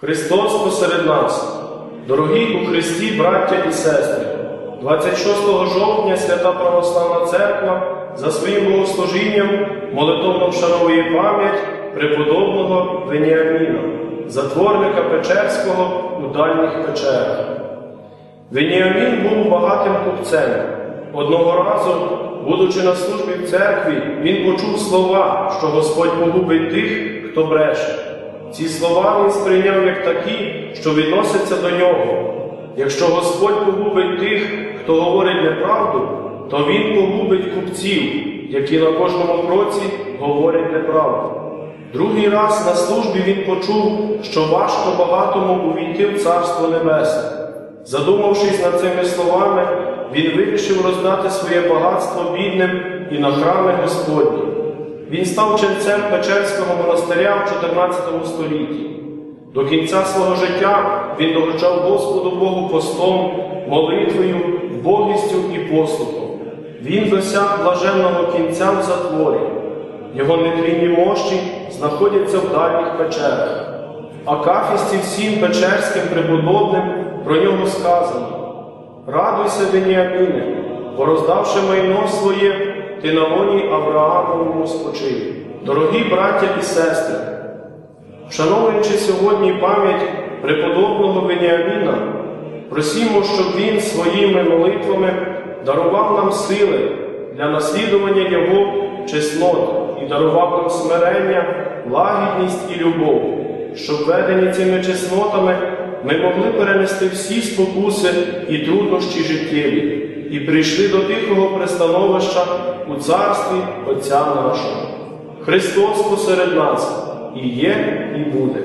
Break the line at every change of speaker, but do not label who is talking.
Христос посеред нас, дорогі у Христі, браття і сестри, 26 жовтня Свята Православна Церква за своїм богослужінням молитовно вшановує пам'ять преподобного Веніаміна, затворника Печерського у дальніх печерах. Веніамін був багатим купцем. Одного разу, будучи на службі в церкві, він почув слова, що Господь погубить тих, хто бреше. Ці слова він сприйняв як такі, що відносяться до нього. Якщо Господь погубить тих, хто говорить неправду, то Він погубить купців, які на кожному кроці говорять неправду. Другий раз на службі він почув, що важко багатому увійти в Царство Небесне. Задумавшись над цими словами, він вирішив роздати своє багатство бідним і на храми Господні. Він став ченцем Печерського монастиря в 14 столітті. До кінця свого життя він доручав Господу Богу постом, молитвою, богістю і послухом. Він досяг блаженного кінця в затворі. Його нетлінні мощі знаходяться в дальніх печерах. А кафісті всім печерським преподобним про нього сказано: Радуйся, Веніаміне, бо роздавши майно своє, ти на лоні Авраамовому спочив. Дорогі браття і сестри, вшановуючи сьогодні пам'ять преподобного Веніаміна, просімо, щоб він своїми молитвами дарував нам сили для наслідування Його чеснот і дарував нам смирення, лагідність і любов, щоб ведені цими чеснотами ми могли перенести всі спокуси і труднощі життєві і прийшли до тихого пристановища у царстві Отця нашого. Христос посеред нас і є, і буде.